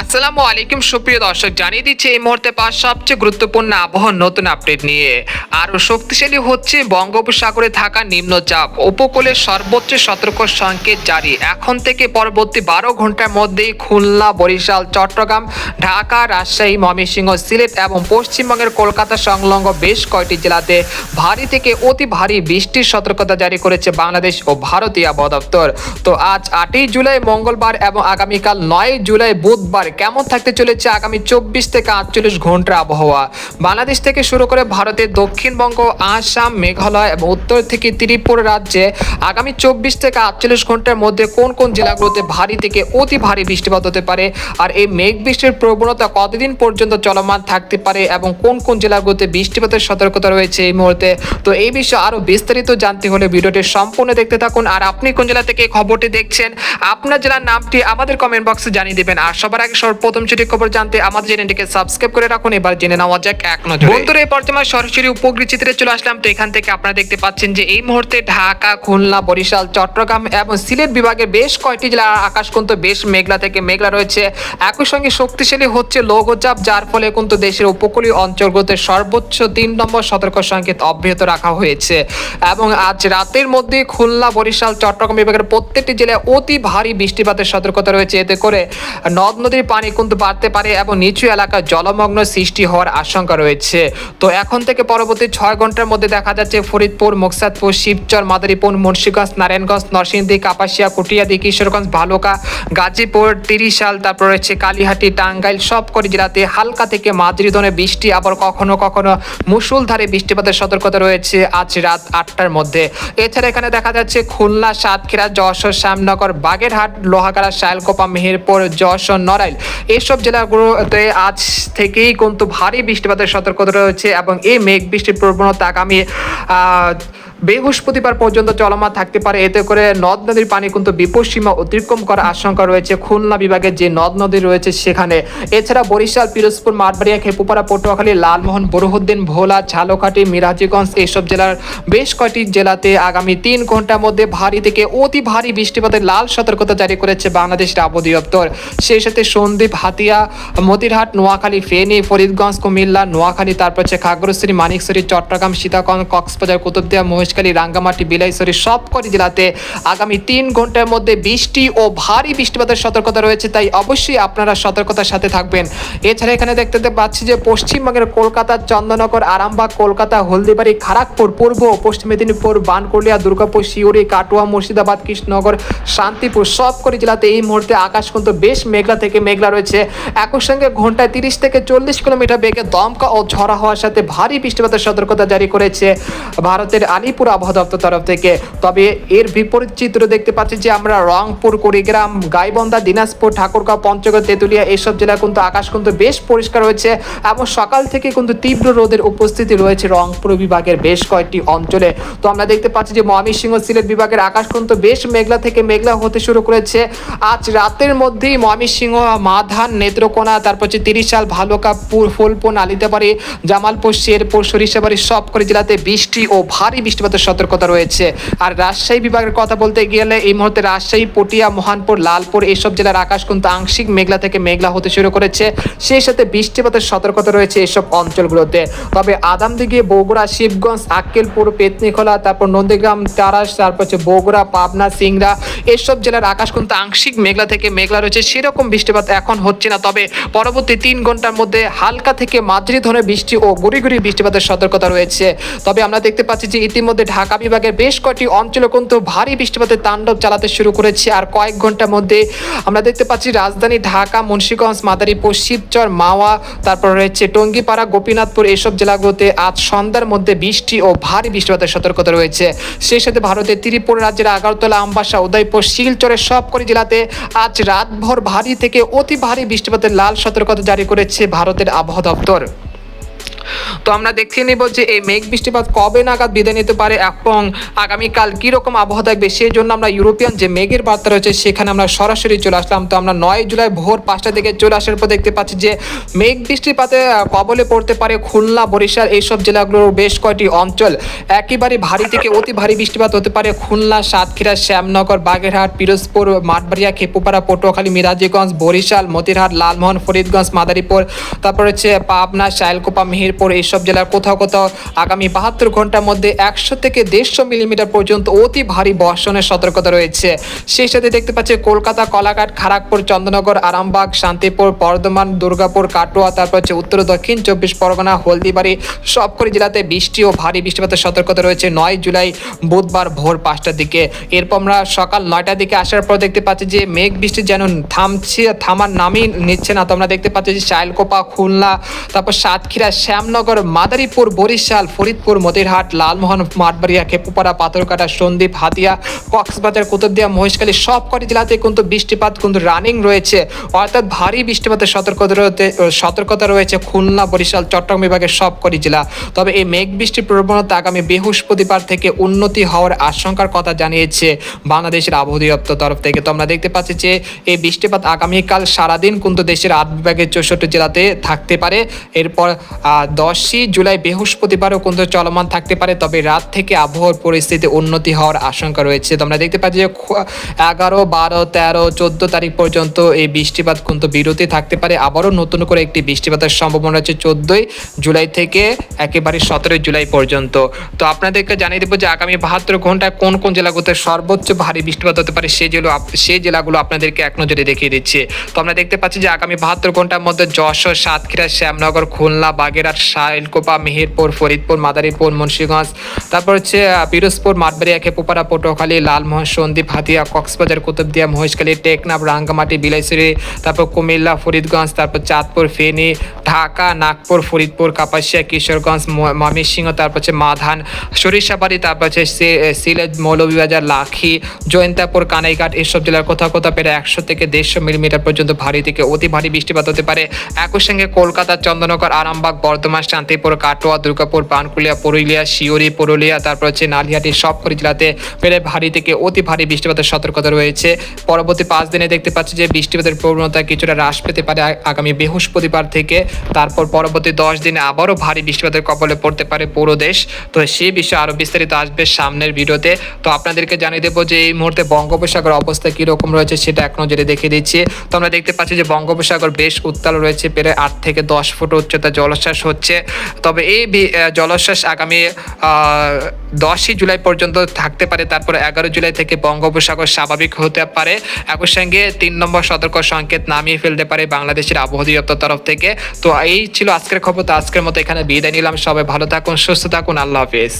আসসালামু আলাইকুম, সুপ্রিয় দর্শক, জানিয়ে দিচ্ছে এই মুহূর্তে পাঁচ সবচেয়ে গুরুত্বপূর্ণ আবহাওয়ার নতুন আপডেট নিয়ে। আরও শক্তিশালী হচ্ছে বঙ্গোপসাগরে থাকা নিম্নচাপ। উপকূলের সর্বোচ্চ সতর্ক সংকেত জারি। এখন থেকে পরবর্তী বারো ঘণ্টার মধ্যেই খুলনা, বরিশাল, চট্টগ্রাম, ঢাকা, রাজশাহী, ময়মনসিংহ, সিলেট এবং পশ্চিমবঙ্গের কলকাতা সংলগ্ন বেশ কয়েকটি জেলাতে ভারী থেকে অতি ভারী বৃষ্টির সতর্কতা জারি করেছে বাংলাদেশ ও ভারতীয় আবহাওয়া দপ্তর। তো আজ আটই জুলাই, মঙ্গলবার এবং আগামীকাল নয় জুলাই বুধবার কেমন থাকতে চলেছে আগামী চব্বিশ থেকে আটচল্লিশ ঘণ্টার আবহাওয়া? বাংলাদেশ থেকে শুরু করে ভারতের দক্ষিণবঙ্গ, আসাম, মেঘালয় এবং উত্তর থেকে ত্রিপুরা রাজ্যে আগামী চব্বিশ থেকে আটচল্লিশ ঘণ্টার মধ্যে কোন কোন জেলাগুলোতে ভারী থেকে অতি ভারী বৃষ্টিপাত হতে পারে? আর এই মেঘ বৃষ্টির প্রবণতা কতদিন পর্যন্ত চলমান থাকতে পারে এবং কোন কোন জেলাগুলোতে বৃষ্টিপাতের সতর্কতা রয়েছে এই মুহূর্তে? তো এই বিষয়ে আরও বিস্তারিত জানতে হলে ভিডিওটি সম্পূর্ণ দেখতে থাকুন। আর আপনি কোন জেলা থেকে খবরটি দেখছেন, আপনার জেলার নামটি আমাদের কমেন্ট বক্সে জানিয়ে দেবেন। আর সবার আগে খবর জানতে আমাদের চ্যানেলটিকে সাবস্ক্রাইব করে রাখুন। এবার জেনে নেওয়া যাক এক নজরে। সরাসরি চিত্রে চলে আসলাম। তো এখান থেকে আপনারা দেখতে পাচ্ছেন যে এই মুহূর্তে ঢাকা, খুলনা, বরিশাল, চট্টগ্রাম এবং সিলেট বিভাগের বেশ কয়েকটি জেলার আকাশ কিন্তু বেশ মেঘলা থেকে মেঘলা রয়েছে। একই সঙ্গে শক্তিশালী হচ্ছে লঘুচাপ যার ফলে কিন্তু দেশের উপকূলীয় অঞ্চলগুলোতে সর্বোচ্চ তিন নম্বর সতর্ক সংকেত অব্যাহত রাখা হয়েছে। এবং আজ রাতের মধ্যে খুলনা, বরিশাল, চট্টগ্রাম বিভাগের প্রত্যেকটি জেলায় অতি ভারী বৃষ্টিপাতের সতর্কতা রয়েছে। এতে করে নদ, নদীর পানি কিন্তু বাড়তে পারে এবং নিচু এলাকায় জলমগ্ন সৃষ্টি হওয়ার আশঙ্কা রয়েছে। তো এখন থেকে পরবর্তী ছয় ঘণ্টার মধ্যে দেখা যাচ্ছে ফরিদপুর, মুকসাদপুর, শিবচর, মাদারীপুর, মুন্সীগঞ্জ, নারায়ণগঞ্জ, নরসিংদী, কাপাসিয়া, কুটিয়াদি, কিশোরগঞ্জ, ভালুকা, গাজীপুর, তিরিশাল, তারপর রয়েছে কালীহাটি, টাঙ্গাইল, সবকটি জেলাতে হালকা থেকে মাঝারি ধরনের বৃষ্টি, আবার কখনো কখনো মুসুলধারে বৃষ্টিপাতের সতর্কতা রয়েছে আজ রাত আটটার মধ্যে। এছাড়া এখানে দেখা যাচ্ছে খুলনা, সাতক্ষীরা, যশোর, শ্যামনগর, বাগেরহাট, লোহাগাড়া শায়লকোপা মেহেরপুর, যশোর, নড়াইল। এসব জেলাগুলোতে আজ থেকেই কিন্তু ভারী বৃষ্টিপাতের সতর্কতা রয়েছে এবং এই মেঘ বৃষ্টির প্রবণতা আগামী বৃহস্পতিবার পর্যন্ত চলমান থাকতে পারে। এতে করে নদ নদীর পানি কিন্তু বিপদ সীমা অতিক্রম করার আশঙ্কা রয়েছে। খুলনা বিভাগের যে নদ নদী রয়েছে সেখানে। এছাড়া বরিশাল, পিরোজপুর, মাঠবাড়িয়া, খেপুপাড়া, পটুয়াখালী, লালমোহন বরহুদ্দিন ভোলা, ঝালকাঠি, মিরাজিগঞ্জ এইসব জেলার বেশ কয়েকটি জেলাতে আগামী তিন ঘণ্টার মধ্যে ভারী থেকে অতি ভারী বৃষ্টিপাতের লাল সতর্কতা জারি করেছে বাংলাদেশের আবহাওয়া সেই সাথে সন্দ্বীপ, হাতিয়া, মতিরহাট, নোয়াখালী, ফেনী, ফরিদগঞ্জ, কুমিল্লা, নোয়াখালী, তারপর হচ্ছে খাগড়াছড়ি, মানিকছড়ি, চট্টগ্রাম সীতাকঞ্জ কক্সবাজার, কুতুবদিয়া মহেশখালী রাঙ্গামাটি, বিলাইছড়ি সবকটি জেলাতে আগামী তিন ঘণ্টার মধ্যে বৃষ্টি ও ভারী বৃষ্টিপাতের সতর্কতা রয়েছে, তাই অবশ্যই আপনারা সতর্কতার সাথে থাকবেন। এছাড়া এখানে দেখতে পাচ্ছি যে পশ্চিমবঙ্গের কলকাতা চন্দননগর আরামবাগ, কলকাতা, হলদিবাড়ি খড়গপুর পূর্ব পশ্চিম মেদিনীপুর, বানকুলিয়া, দুর্গাপুর শিউরি কাটোয়া, মুর্শিদাবাদ, কৃষ্ণনগর, শান্তিপুর সবকটি জেলাতে এই মুহূর্তে আকাশ কিন্তু বেশ মেঘলা থেকে মেঘলা রয়েছে। একই সঙ্গে ঘন্টায় তিরিশ থেকে চল্লিশ কিলোমিটার বেগে দমকা ও ঝড়া হওয়ার সাথে ভারী বৃষ্টিপাতের সতর্কতা জারি করেছে ভারতের আলিপুর আবহাওয়া দপ্তর তরফ থেকে। তবে এর বিপরীত চিত্র দেখতে পাচ্ছি যে আমরা রংপুর, কুড়িগ্রাম, গাইবন্ধা, দিনাজপুর, ঠাকুরগাঁও, পঞ্চগড়, তেঁতুলিয়া এইসব জেলা কিন্তু আকাশ কিন্তু বেশ পরিষ্কার রয়েছে এবং সকাল থেকে কিন্তু তীব্র রোদের উপস্থিতি রয়েছে রংপুর বিভাগের বেশ কয়েকটি অঞ্চলে। তো আমরা দেখতে পাচ্ছি যে ময়মনসিংহ সিলেট বিভাগের আকাশ কিন্তু বেশ মেঘলা থেকে মেঘলা হতে শুরু করেছে। আজ রাতের মধ্যেই ময়মনসিংহ, মাধান, নেত্রকোনা, তারপর হচ্ছে তিরিশাল, ভালুকা, পুর- ফুলপুর নালিতাবাড়ি জামালপুর, শেরপুর, সরিষাবাড়ি, সবকটি জেলাতে বৃষ্টি ও ভারী বৃষ্টিপাতের সতর্কতা রয়েছে। আর রাজশাহী বিভাগের কথা বলতে গেলে এই মুহূর্তে রাজশাহী, পটিয়া, মহানপুর, লালপুর এইসব জেলার আকাশ কিন্তু আংশিক মেঘলা থেকে মেঘলা হতে শুরু করেছে। সেই সাথে বৃষ্টিপাতের সতর্কতা রয়েছে এসব অঞ্চলগুলোতে। তবে আদামদিঘি, বগুড়া, শিবগঞ্জ, আক্কেলপুর, পেতনিখোলা, তারপর নন্দীগ্রাম, তারাস, তারপর হচ্ছে বগুড়া, পাবনা, সিংড়া এসব জেলার আকাশ কিন্তু আংশিক মেঘলা থেকে মেঘলা রয়েছে। সেরকম বৃষ্টিপাত এখন হচ্ছে না। তবে পরবর্তী তিন ঘণ্টার মধ্যে হালকা থেকে মাঝারি ধরনের বৃষ্টি ও গুড়ি গুড়ি বৃষ্টিপাতের সতর্কতা রয়েছে। তবে আমরা দেখতে পাচ্ছি যে ইতিমধ্যে ঢাকা বিভাগের বেশ কয়েকটি অঞ্চলে কিন্তু ভারী বৃষ্টিপাতের তাণ্ডব চালাতে শুরু করেছে। আর কয়েক ঘণ্টার মধ্যে আমরা দেখতে পাচ্ছি রাজধানী ঢাকা, মুন্সীগঞ্জ, মাদারীপুর, শিবচর, মাওয়া, তারপর রয়েছে টঙ্গিপাড়া, গোপীনাথপুর এসব জেলাগুলোতে আজ সন্ধ্যার মধ্যে বৃষ্টি ও ভারী বৃষ্টিপাতের সতর্কতা রয়েছে। সেই সাথে ভারতের ত্রিপুরা রাজ্যের আগারতলা, আমবাসা, উদয়পুর শিলচরের সবকটি জেলাতে আজ রাতভর ভারী থেকে অতি ভারী বৃষ্টিপাতের লাল সতর্কতা জারি করেছে ভারতের আবহাওয়া দপ্তর। তো আমরা দেখে নিব যে এই মেঘ বৃষ্টিপাত কবে নাগাদ বিদায় নিতে পারে এবং আগামীকাল কীরকম আবহাওয়া থাকবে সেই জন্য আমরা ইউরোপিয়ান যে মেঘের বার্তা রয়েছে সেখানে আমরা সরাসরি চলে আসলাম। তো আমরা নয় জুলাই ভোর পাঁচটা থেকে চলে আসার পর দেখতে পাচ্ছি যে মেঘ বৃষ্টিপাতে কবলে পড়তে পারে খুলনা, বরিশাল এইসব জেলাগুলোর বেশ কয়টি অঞ্চল। একেবারে ভারী থেকে অতি ভারী বৃষ্টিপাত হতে পারে খুলনা, সাতক্ষীরা, শ্যামনগর, বাগেরহাট, পিরোজপুর, মাঠবাড়িয়া, খেপুপাড়া, পটুয়াখালী, মিরাজীগঞ্জ, বরিশাল, মতিরহাট, লালমোহন, ফরিদগঞ্জ, মাদারীপুর। তারপর হচ্ছে পাবনা, শাইলকোপা, মেহেরপুর এইসব জেলার কোথাও কোথাও আগামী বাহাত্তর ঘণ্টার মধ্যে একশো থেকে দেড়শো মিলিমিটার পর্যন্ত অতি ভারী বর্ষণের সতর্কতা রয়েছে। সেই সাথে দেখতে পাচ্ছি কলকাতা, কলাঘাট খড়গপুর চন্দ্রনগর, আরামবাগ, শান্তিপুর, বর্ধমান, দুর্গাপুর, কাটোয়া, তারপর হচ্ছে উত্তর, দক্ষিণ, চব্বিশ পরগনা, হলদিবাড়ি সবকটি জেলাতে বৃষ্টি ও ভারী বৃষ্টিপাতের সতর্কতা রয়েছে নয় জুলাই বুধবার ভোর পাঁচটার দিকে। এরপর আমরা সকাল নয়টার দিকে আসার পর দেখতে পাচ্ছি যে মেঘ বৃষ্টি যেন থামছে, থামার নামই নিচ্ছে না। তোমরা দেখতে পাচ্ছি যে শাইলকোপা, খুলনা, তারপর সাতক্ষীরা শ্যামনগর মাদারীপুর, বরিশাল, ফরিদপুর, মতিরহাট, লালমোহন, মাঠবাড়িয়া, খেপুপাড়া, পাথরকাটা, সন্দ্বীপ, হাতিয়া, কক্সবাজার, কুতুবদিয়া, মহেশখালী সব কটি জেলাতে কিন্তু বৃষ্টিপাত কিন্তু রানিং রয়েছে। অর্থাৎ ভারী বৃষ্টিপাতের সতর্কতা সতর্কতা রয়েছে খুলনা, বরিশাল, চট্টগ্রাম বিভাগের সব কটি জেলা। তবে এই মেঘ বৃষ্টির প্রবণতা আগামী বৃহস্পতিবার থেকে উন্নতি হওয়ার আশঙ্কার কথা জানিয়েছে বাংলাদেশের আবহাওয়া দপ্তর তরফ থেকে। তো আমরা দেখতে পাচ্ছি যে এই বৃষ্টিপাত আগামীকাল সারাদিন কিন্তু দেশের আট বিভাগের চৌষট্টি জেলাতে থাকতে পারে। এরপর দশই জুলাই বৃহস্পতিবারও কিন্তু চলমান থাকতে পারে, তবে রাত থেকে আবহাওয়ার পরিস্থিতি উন্নতি হওয়ার আশঙ্কা রয়েছে। তো আমরা দেখতে পাচ্ছি যে এগারো, বারো, তেরো, চোদ্দ তারিখ পর্যন্ত এই বৃষ্টিপাত কিন্তু বিরতি থাকতে পারে। আবারও নতুন করে একটি বৃষ্টিপাতের সম্ভাবনা রয়েছে চোদ্দই জুলাই থেকে একেবারে সতেরোই জুলাই পর্যন্ত। তো আপনাদেরকে জানিয়ে দেবো যে আগামী বাহাত্তর ঘন্টায় কোন কোন জেলাগুলোতে সর্বোচ্চ ভারী বৃষ্টিপাত হতে পারে, সেই জেলা সেই জেলাগুলো আপনাদেরকে এক নজরে দেখিয়ে দিচ্ছি। তো আমরা দেখতে পাচ্ছি যে আগামী বাহাত্তর ঘণ্টার মধ্যে যশোর, সাতক্ষীরা, শ্যামনগর, খুলনা, বাগেরহাট শাইলকোপা মেহেরপুর, ফরিদপুর, মাদারীপুর, মুন্সিগঞ্জ। তারপর হচ্ছে পিরোজপুর, মাঠবাড়িয়া, খেপুপাড়া, পটুয়াখালী, লালমোহন, সন্দ্বীপ, হাতিয়া, কক্সবাজার, কুতুবদিয়া, মহেশখালী, টেকনাফ, রাঙ্গামাটি, বিলাইছড়ি, তারপর কুমিল্লা, ফরিদগঞ্জ, তারপর চাঁদপুর, ফেনী, ঢাকা, নাগপুর, ফরিদপুর, কাপাসিয়া, কিশোরগঞ্জ ময়মনসিংহ, তারপর হচ্ছে মাধান, সরিষাবাড়ি, তারপর হচ্ছে সিলেট, মৌলভীবাজার, লাখি, জয়ন্তাপুর, কানাইঘাট, এসব জেলার কোথাও কোথাও প্রায় একশো থেকে দেড়শো মিলিমিটার পর্যন্ত ভারী থেকে অতি ভারী বৃষ্টিপাত হতে পারে। একই সঙ্গে কলকাতা, চন্দননগর, আরামবাগ, বর্ধমান শান্তিপুর কাটোয়া, দুর্গাপুর পানকুলিয়া পুরুলিয়া শিওরি পুরুলিয়া, তারপর হচ্ছে নালিহাটি, সবকটি জেলাতে প্রায় ভারী থেকে অতি ভারী বৃষ্টিপাতের সতর্কতা রয়েছে। পরবর্তী পাঁচ দিনে দেখতে পাচ্ছি যে বৃষ্টিপাতের প্রবণতা কিছুটা হ্রাস পেতে পারে আগামী বৃহস্পতিবার থেকে। তারপর পরবর্তী দশ দিনে আবারও ভারী বৃষ্টিপাতের কবলে পড়তে পারে পুরো দেশ। তো সেই বিষয়ে আরও বিস্তারিত আসবে সামনের ভিডিওতে। তো আপনাদেরকে জানিয়ে দেবো যে এই মুহূর্তে বঙ্গোপসাগর অবস্থা কীরকম রয়েছে সেটা এক নজরে দেখে দিচ্ছি। তো আমরা দেখতে পাচ্ছি যে বঙ্গোপসাগর বেশ উত্তাল রয়েছে, প্রায় আট থেকে দশ ফুট উচ্চতা জলোচ্ছ্বাস হচ্ছে তবে এই জলোচ্ছ্বাস আগামী দশই জুলাই পর্যন্ত থাকতে পারে, তারপর এগারো জুলাই থেকে বঙ্গোপসাগর স্বাভাবিক হতে পারে। একই সঙ্গে তিন নম্বর সতর্ক সংকেত নামিয়ে ফেলতে পারে বাংলাদেশের আবহাওয়া দপ্তর তরফ থেকে। তো এই ছিল আজকের খবর, তো আজকের মতো এখানে বিদায় নিলাম। সবাই ভালো থাকুন, সুস্থ থাকুন। আল্লাহ হাফিজ।